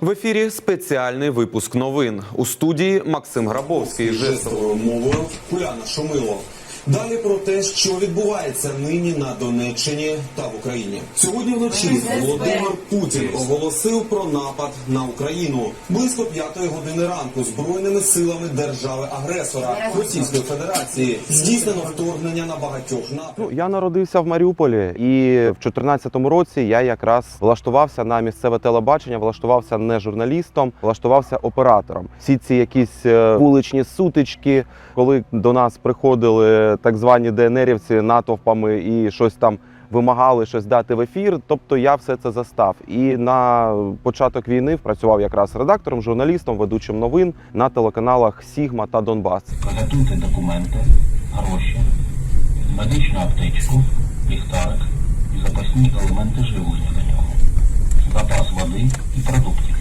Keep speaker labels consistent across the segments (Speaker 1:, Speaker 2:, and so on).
Speaker 1: В ефірі спеціальний випуск новин у студії Максим Грабовський.
Speaker 2: жестовою мовою Уляна Шумило. Далі про те, що відбувається нині на Донеччині та в Україні. Сьогодні вночі Володимир Путін оголосив про напад на Україну близько п'ятої години ранку збройними силами держави-агресора Російської Федерації. Здійснено вторгнення на багатьох напрямках.
Speaker 3: Ну, я народився в Маріуполі, і в 2014 році я якраз влаштувався на місцеве телебачення, влаштувався не журналістом, влаштувався оператором. Всі ці якісь е, вуличні сутички, коли до нас приходили так звані ДНРівці натовпами і щось там. Вимагали щось дати в ефір, тобто я все це застав. І на початок війни працював якраз редактором, журналістом, ведучим новин на телеканалах Сігма та Донбас.
Speaker 4: Приготуйте документи, гроші, медичну аптечку, ліхтарик і запасні елементи живлення до нього, запас води і продуктів,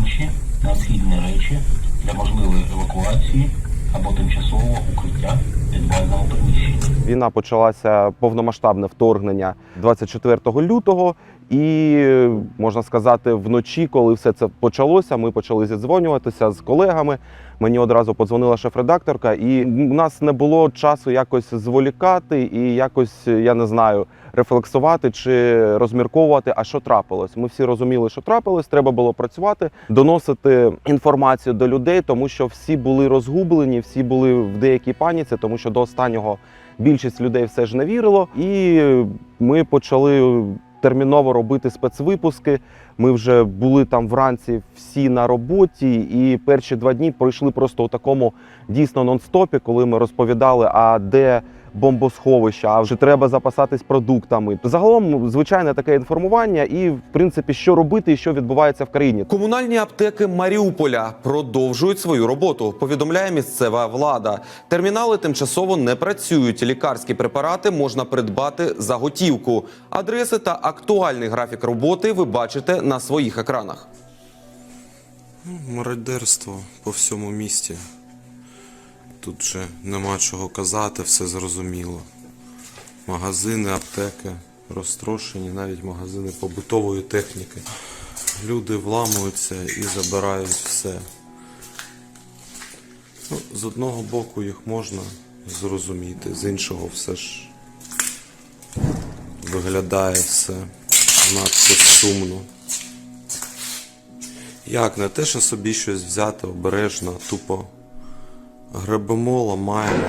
Speaker 4: інші необхідні речі для можливої евакуації або тимчасового укриття підвального приміщення.
Speaker 3: Війна почалася повномасштабне вторгнення 24 лютого, і можна сказати, вночі, коли все це почалося, ми почали зідзвонюватися з колегами. Мені одразу подзвонила шеф-редакторка, і у нас не було часу якось зволікати і якось, я не знаю, рефлексувати чи розмірковувати, а що трапилось. Ми всі розуміли, що трапилось. Треба було працювати, доносити інформацію до людей, тому що всі були розгублені, всі були в деякій паніці, тому що до останнього більшість людей все ж не вірило. І ми почали терміново робити спецвипуски. Ми вже були там вранці всі на роботі, і перші два дні пройшли просто у такому дійсно нон-стопі, коли ми розповідали, а де бомбосховища, а вже треба запасатись продуктами. Загалом звичайне таке інформування, і в принципі, що робити і що відбувається в країні.
Speaker 1: Комунальні аптеки Маріуполя продовжують свою роботу. Повідомляє місцева влада. Термінали тимчасово не працюють. Лікарські препарати можна придбати за готівку. Адреси та актуальний графік роботи ви бачите на своїх екранах.
Speaker 5: Мародерство по всьому місті. Тут же нема чого казати, все зрозуміло. Магазини, аптеки розтрошені, навіть магазини побутової техніки. Люди вламуються і забирають все. Ну, з одного боку їх можна зрозуміти, з іншого все ж виглядає все надто сумно. Як не те, що собі щось взяти обережно, тупо гребемо, ламаємо,